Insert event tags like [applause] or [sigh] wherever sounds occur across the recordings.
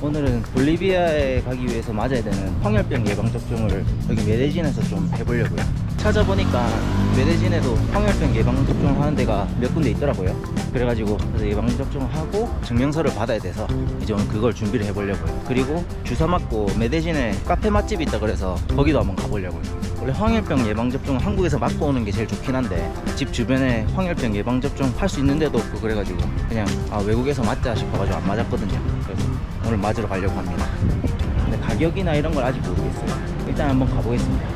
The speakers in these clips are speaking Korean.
오늘은 볼리비아에 가기 위해서 맞아야 되는 황열병 예방 접종을 여기 메데진에서 좀 해보려고요. 찾아보니까 메데진에도 황열병 예방 접종을 하는 데가 몇 군데 있더라고요. 그래가지고 그래서 예방 접종을 하고 증명서를 받아야 돼서 이제 오늘 그걸 준비를 해보려고요. 그리고 주사 맞고 메데진에 카페 맛집이 있다 그래서 거기도 한번 가보려고요. 원래 황열병 예방 접종은 한국에서 맞고 오는 게 제일 좋긴 한데 집 주변에 황열병 예방 접종 할 수 있는 데도 없고 그래가지고 그냥 아, 외국에서 맞자 싶어가지고 안 맞았거든요. 그래서 오늘 맞으러 가려고 합니다. 근데 가격이나 이런 걸 아직 모르겠어요. 일단 한번 가보겠습니다.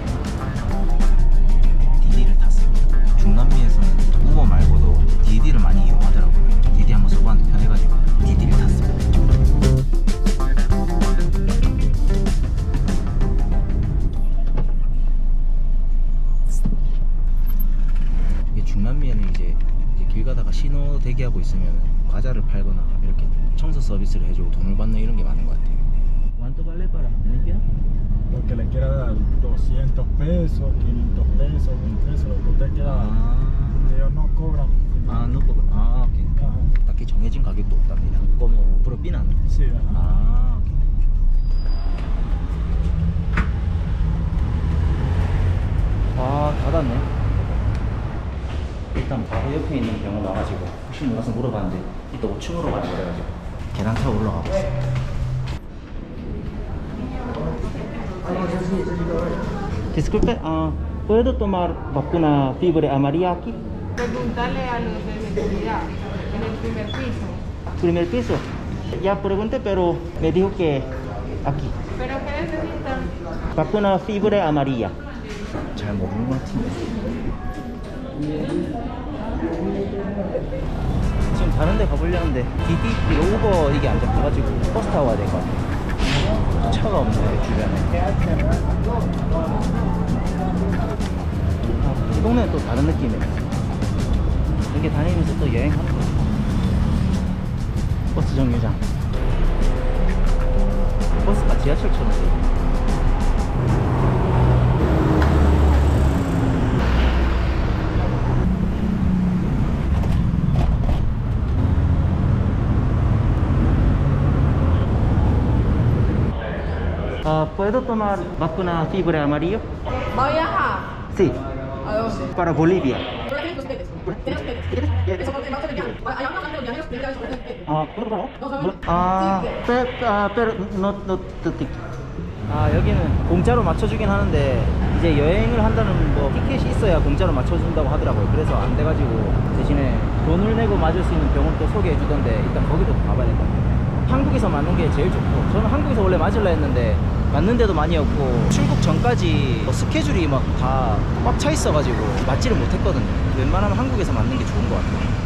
디디를 탔습니다. 중남미에서는 우버 말고도 디디를 많이 이용하더라고요. 디디 한번 써봤는데 편해가지고 디디를 탔습니다. 중남미에는 이제, 이제 길 가다가 신호 대기하고 있으면 과자를 팔거나 이렇게 서비스를 해주고 돈을 받는 이런 게 많은 것 같아요. ¿Cuánto vale para limpiar? Lo que le quiera dar 200 pesos, 500 pesos, 1000 pesos, lo que usted quiera dar. 아, Ellos no cobran. 아, 놓고 아, 오케이. Ajá. 딱히 정해진 가격도 없답니다. como propina. Sí, ajá. 아, 오케이. 아, 닫았네. 일단 바로 옆에 있는 병원 와가지고 혹시 몰라서 물어봤는데 이따 5층으로 가라 그래가지고 계단 타고 올라가 봤어요. Disculpe, ah, ¿puedo tomar vacuna fiebre amarilla aquí? Preguntarle a los de seguridad en el primer piso. Primer piso. Ya pregunté, pero me dijo que aquí. ¿Pero qué necesitan? vacuna fiebre amarilla. 잘 모르는 것 같은데. 다른 데 가보려는데 이거 우버 이게 안 잡혀가지고 버스 타고 가야 될 것 같아. 차가 없네 주변에. 아, 이 동네는 또 다른 느낌이네. 이렇게 다니면서 또 여행하는 거. 버스 정류장. 버스가 지하철처럼 돼 Ah, ¿Puedo tomar vacuna fiebre amarillo? Vaya. Sí, ¿A dónde? para Bolivia. ¿Tienen ustedes? ¿Tienen ustedes? 아, sabemos. 아, pero, 아, pero no, no, no, 아, 여기는 공짜로 맞춰주긴 하는데 이제 여행을 한다는 뭐 티켓이 있어야 공짜로 맞춰준다고 하더라고요. 그래서 안 돼가지고 대신에 돈을 내고 맞을 수 있는 병원 또 소개해주던데 일단 거기도 가봐야 될 것 같아요. 한국에서 맞는 게 제일 좋고 저는 한국에서 원래 맞으려 했는데 맞는 데도 많이 없고 출국 전까지 뭐 스케줄이 막 다 꽉 차 있어가지고 맞지를 못했거든요. 웬만하면 한국에서 맞는 게 좋은 것 같아요.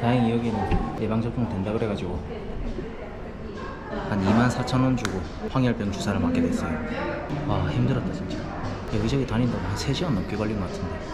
다행히 여기는 예방접종 된다 그래가지고 한 2만 4천 원 주고 황열병 주사를 맞게 됐어요 아 힘들었다 진짜 여기저기 다닌다고 한 3시간 넘게 걸린 것 같은데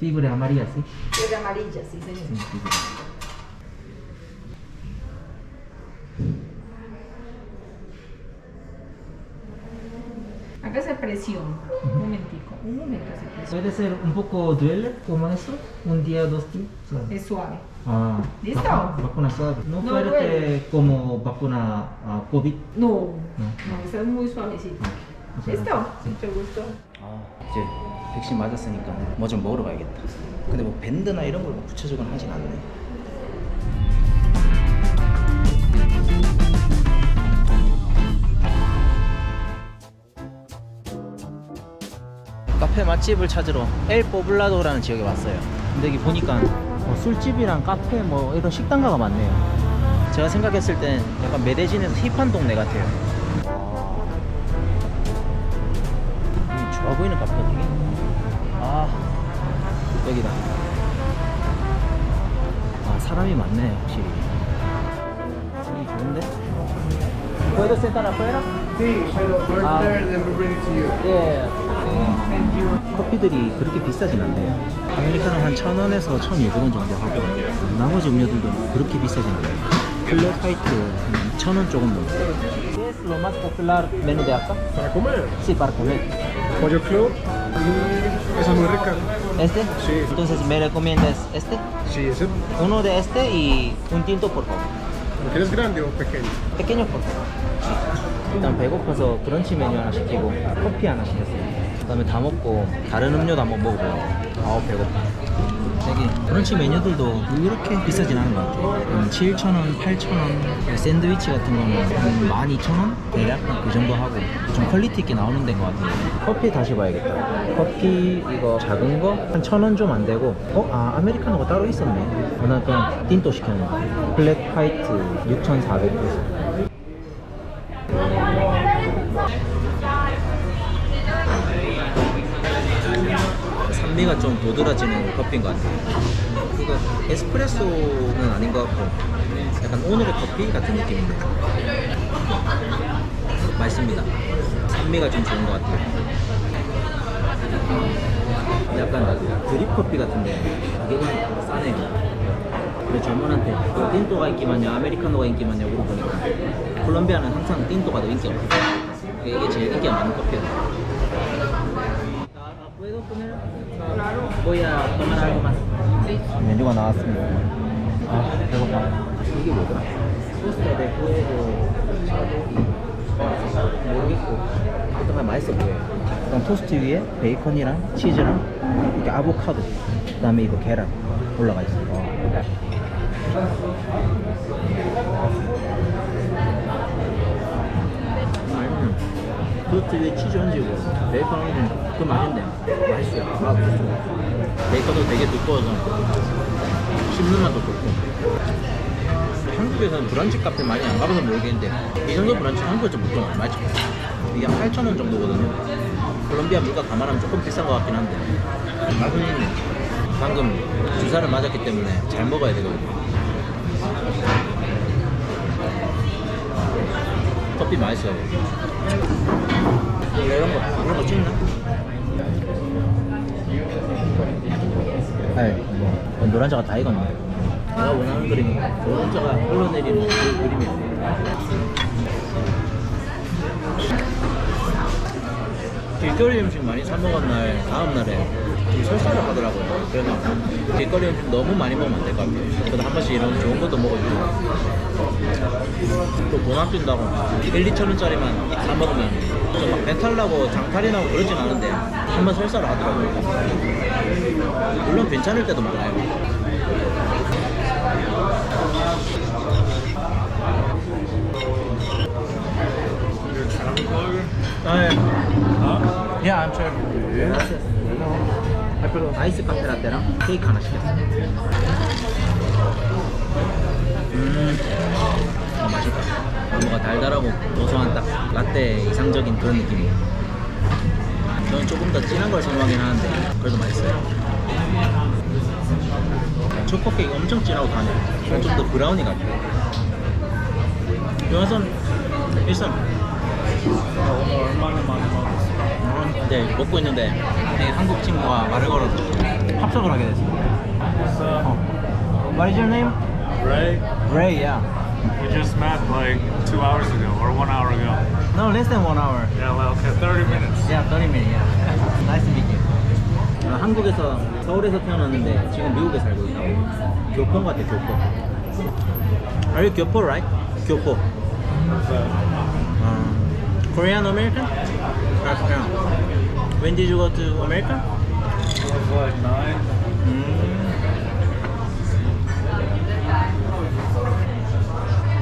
fiebre amarilla ¿sí? De amarilla, sí, señor. Sí, fiebre. Hágase presión. Un momentico, un momento hace presión. ¿Puede ser un poco duele como eso? ¿Un día, dos días? Es suave. Ah, ¿Listo? vacu- Vacuna suave. No, No fuerte duele. como vacuna ah, COVID. No, No. no, esa es muy suavecita. Sí. Mucho gusto. 아, 이제 백신 맞았으니까 뭐 좀 먹으러 가야겠다. 근데 뭐 밴드나 이런 걸뭐 붙여주곤 하진 않네. 카페 맛집을 찾으러 엘 포블라도라는 지역에 왔어요. 근데 여기 보니까 뭐 술집이랑 카페 뭐 이런 식당가가 많네요. 제가 생각했을 땐 약간 메데진에서 힙한 동네 같아요. 아 보이는 카페가 되게. 아 여기다 아 사람이 많네 확실히 여기 좋은데? ¿Puedo sentar afuera? Sí, pero we're Ah. there, then we'll bring it to you. 예. 커피들이 그렇게 비싸진 않네요. 아메리카노 한 1,000원에서 1,200원 정도 하고 나머지 음료들도 그렇게 비싸진 않아요. 플랫 화이트 2,000원 조금 넘고. ¿Qué es lo más popular menú de acá? Para comer, Sí, para comer. Pollo club y esa es muy rica. ¿Este? Sí. Entonces, ¿me recomiendas este? Sí, ese. Uno de este y un tinto, por favor. ¿Lo quieres grande o pequeño? pequeño por favor. 일단 배고파서 브런치 메뉴 하나 시키고 커피 하나 시켰어요. 그다음에 다 먹고 다른 음료도 한번 먹어보고. 아우 배고파. 여기 브런치 메뉴들도 그렇게 비싸진 않은 것 같아요. 음, 7,000원, 8,000원. 샌드위치 같은 거는 한 12,000원? 대략 그 정도 하고 좀 퀄리티 있게 나오는 데인 것 같아요. 커피 다시 봐야겠다. 커피 이거 작은 거 한 1,000원 좀 안 되고 어? 아 아메리카노가 따로 있었네. 어, 나 그냥 틴또 시켰는데 블랙 화이트 6,400 페소. 산미가 좀 도드라지는 커피인 것 같아요. 그거 에스프레소는 아닌 것 같고 약간 오늘의 커피 같은 느낌인데 맛있습니다. 산미가 좀 좋은 것 같아요. 약간 드립 커피 같은데 가격은 싸네요. 근데 젊은한테 띵또가 인기 많냐 아메리카노가 인기 많냐 물어보니까 콜롬비아는 항상 띵또가 더 인기 없어요. 이게 제일 인기가 많은 커피예요. ¿Puedo comer? Voy a tomar algo más. 메뉴가 나왔습니다. 아, 배고파. 이게 뭐더라? 토스터 대 후에도 모르겠고 일단 맛있어 보여요. 일단 토스트 위에 베이컨이랑 치즈랑 이렇게 아보카도 그다음에 이거 계란 올라가 있어 요. 토스트 위에 치즈 얹이고 베이컨 얹은 그 맛인데 맛있어요. 아, 베이컨도 되게 두꺼워서 씹는 맛도 좋고. 한국에서는 브런치 카페 많이 안 가봐서 모르겠는데 이 정도 브런치 한국에서 보통 얼마죠? 이게 한 8,000원 정도거든요. 콜롬비아 물가 감안하면 조금 비싼 것 같긴 한데. 맛은 방금 주사를 맞았기 때문에 잘 먹어야 되거든요 커피 맛있어요 원래 이런 거 이런 거 찍나? 아이 뭐 노란자가 다 익었네. 내가 원하는 그림이 노란자가 흘러내리는 그 그림이에요 길거리 음식 많이 사 먹은 날 다음 날에 좀 설사를 하더라고요. 그래서 길거리 음식 너무 많이 먹으면 안 될 것 같아요. 그래도 한 번씩 이런 좋은 것도 먹어주고 또돈 아낀다고 1, 2천 원짜리만 사 먹으면 좀막 배탈 나고 장탈이 나고 그러진 않은데 한 번 설사를 하더라고요. 물론 괜찮을 때도 많아요. 아, 예. I'm checking. 아이스 카페 라떼랑 케이크 하나 시켰어요. 음, 어, 맛있다. 뭔가 달달하고 고소한 딱 라떼 이상적인 그런 느낌이에요. 저는 조금 더 진한 걸 선호하긴 하는데 그래도 맛있어요. 초코 케이크 엄청 진하고 다네. 좀더 브라우니 같아요. 요아선 일선 오늘 얼마나 많이 먹었어? 네, 먹고 있는데 이 한국 친구가 말을 걸어서 합석을 하게 됐어요. 어. What is your name? Ray, Ray, yeah. we just met like two hours ago or one hour ago. No, less than one hour. Yeah, well, okay, 30 minutes. Yeah, 30 minutes. Yeah. nice to meet you. 어, 한국에서 서울에서 태어났는데 지금 미국에 살고 있다고. 교포인 것 같아, 교포. Are you 교포, right? 교포. 어, Korean American? That's yeah. When did you go to America? it was like nine.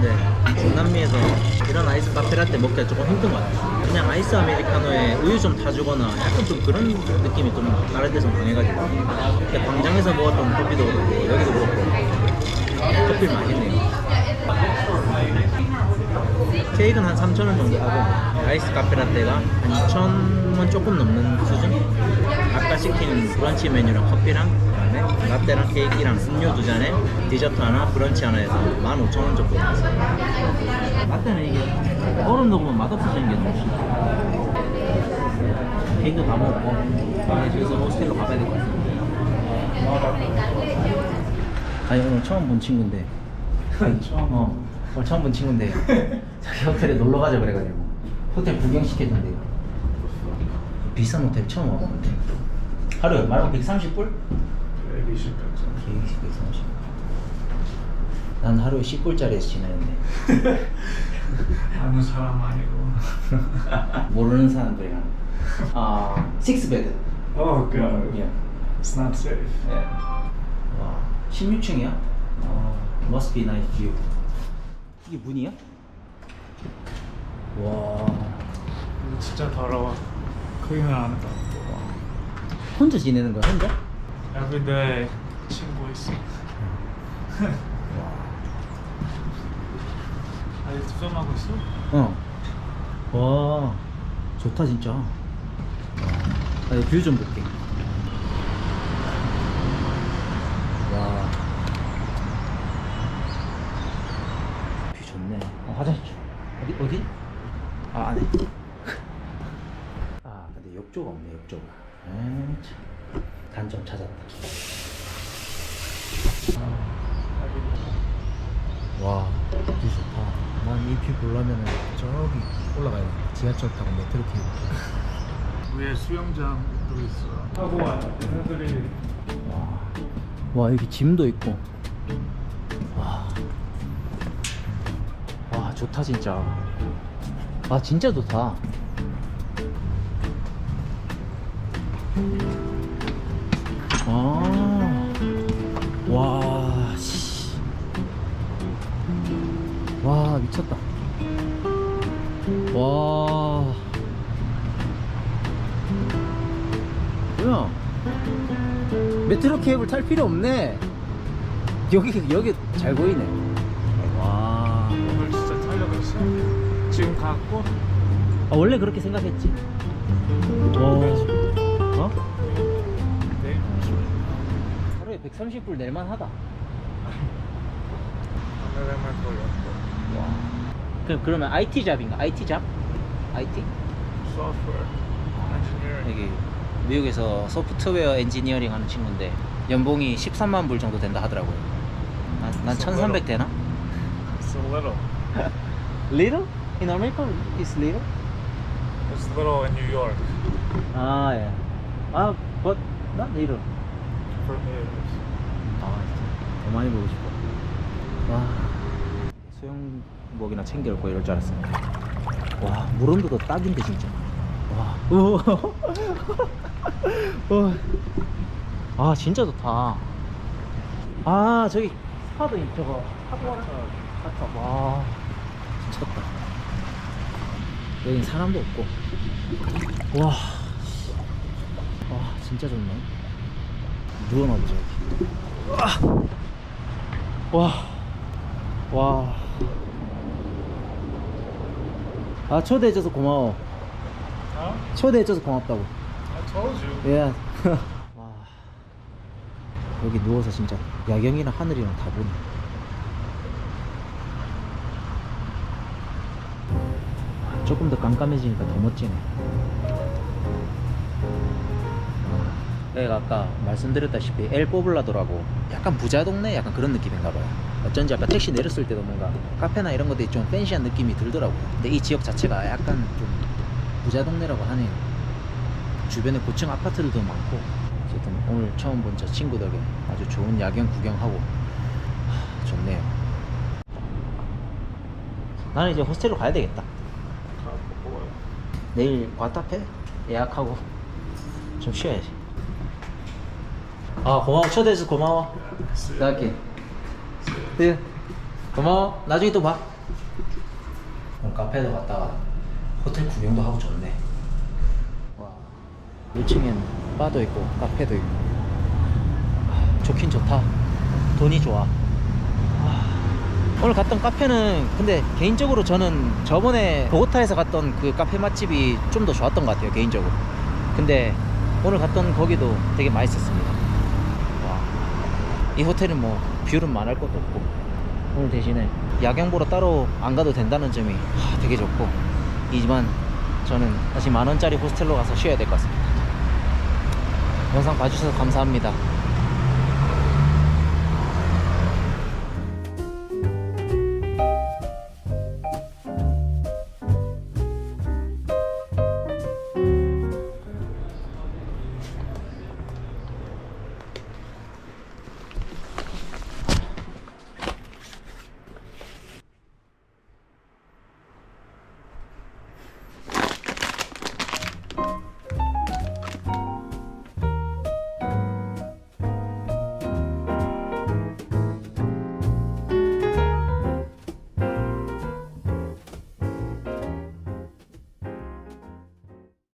네, 중남미에서 이런 아이스 카페라떼 먹기가 조금 힘든 것 같아요. 그냥 아이스 아메리카노에 우유 좀 타주거나 약간 좀 그런 느낌이 좀 다른 데서 강해가지고. 근데 광장에서 먹었던 커피도 그렇고 여기도 그렇고 커피 맛있네요. 케이크는 한 3,000원 정도 하고 아이스 카페라떼가 한 2,000 3원 조금 넘는 수준? 아까 시킨 브런치 메뉴랑 커피랑 그다음에 라떼랑 케이크랑 음료 두 잔에 디저트 하나, 브런치 하나 해서 15,000원 정도 나왔어요. 라떼는 이게 얼음 넣으면 맛없어지는 게 너무 싫어. 케이크 다 먹고 다음에 저기서 호스텔로 가봐야 될 것 같습니다. 아니 오늘 처음 본 친구인데 [laughs] 어 오늘 처음 본 친구인데 [laughs] 자기 호텔에 놀러 가자 그래가지고 호텔 구경 시켰는데 비싼 호텔 처음 와봤는데 하루에 말고 130불? 120 120, 130. 난 하루에 10불짜리에서 지내는데 [laughs] 아무 사람 아니고. [laughs] 모르는 사람들이랑 아 식스베드 Oh god. 예. It's not safe. 와 16층이야? 아 must be nice view 이게 문이야? 와 진짜 더러워. 그냥 안 해. 혼자 지내는 거야 혼자? Everyday 친구 있어. 아직 수정하고 있어? 어. 와, 좋다 진짜. 뷰좀 볼게. 와. 뷰 좋네. 어, 화장실. 어디 어디? 아 안에. 아 근데 욕조가 없네 욕조가. 에이, 참. 단점 찾았다. 와, 뷰 좋다. 난 이 뷰 보려면 저기 올라가야 돼. 지하철 타고 메트로 타고. 위에 수영장 도 있어. 하고 와. 얘네들이 와, 와 여기 짐도 있고. 와, 와 좋다 진짜. 아 진짜 좋다. 아, 와, 씨. 와 미쳤다. 와. 뭐야? 메트로 케이블 탈 필요 없네. 여기 여기 잘 보이네. 와. 오늘 진짜 타려고 했어. 지금 갔고 아, 원래 그렇게 생각했지. 130불 낼만하다. 걸렸고. 와. 그럼 그러면 IT 잡인가? IT 잡? IT? Software engineering. 여기 미국에서 소프트웨어 엔지니어링 하는 친구인데 연봉이 13만 불 정도 된다 하더라고요. 난, 난 So 1,300 되나? It's a little. Little? In America, is little? It's little in New York. 아 예. 아, but not little. Me it is. 아, 진짜 더 많이 보고 싶어. 와, 수영복이나 챙겨올 거 이럴 줄 알았습니다. 와, 물온도도 딱인데 진짜. 와, 우와. [laughs] 와. 아, 진짜 좋다. 아, 저기 스파도 있- 저거 하고 와라. 아까 와, 미쳤다. 여긴 사람도 없고. 와, 와, 진짜 좋네. 누워나 보자 여기. 와, 와. 아 초대해줘서 고마워. Huh? 초대해줘서 고맙다고. Told you. 예. [laughs] 와. 여기 누워서 진짜 야경이랑 하늘이랑 다 보네. 조금 더 깜깜해지니까 더 멋지네. 여기가 아까 말씀드렸다시피 엘 포블라도라고 약간 부자 동네 약간 그런 느낌인가 봐요. 어쩐지 아까 택시 내렸을 때도 뭔가 카페나 이런 것들이 좀 팬시한 느낌이 들더라고요. 근데 이 지역 자체가 약간 좀 부자 동네라고 하네요. 주변에 고층 아파트들도 많고 어쨌든 오늘 처음 본 저 친구 덕에 아주 좋은 야경 구경하고 하, 좋네요. 나는 이제 호스텔로 가야 되겠다. 내일 과타페 예약하고 좀 쉬어야지. 아 고마워 초대해서 고마워. 나갈게. 네. 고마워. 나중에 또 봐. 오늘 카페도 갔다가 호텔 구경도 하고 좋네. 와. 1층엔 바도 있고 카페도 있고. 아, 좋긴 좋다. 돈이 좋아. 아, 오늘 갔던 카페는 근데 개인적으로 저는 저번에 보고타에서 갔던 그 카페 맛집이 좀 더 좋았던 것 같아요 개인적으로 근데 오늘 갔던 거기도 되게 맛있었습니다 와, 이 호텔은 뭐 뷰는 말할 것도 없고 오늘 대신에 야경 보러 따로 안 가도 된다는 점이 하, 되게 좋고 이지만 저는 다시 만 원짜리 호스텔로 가서 쉬어야 될 것 같습니다. 영상 봐주셔서 감사합니다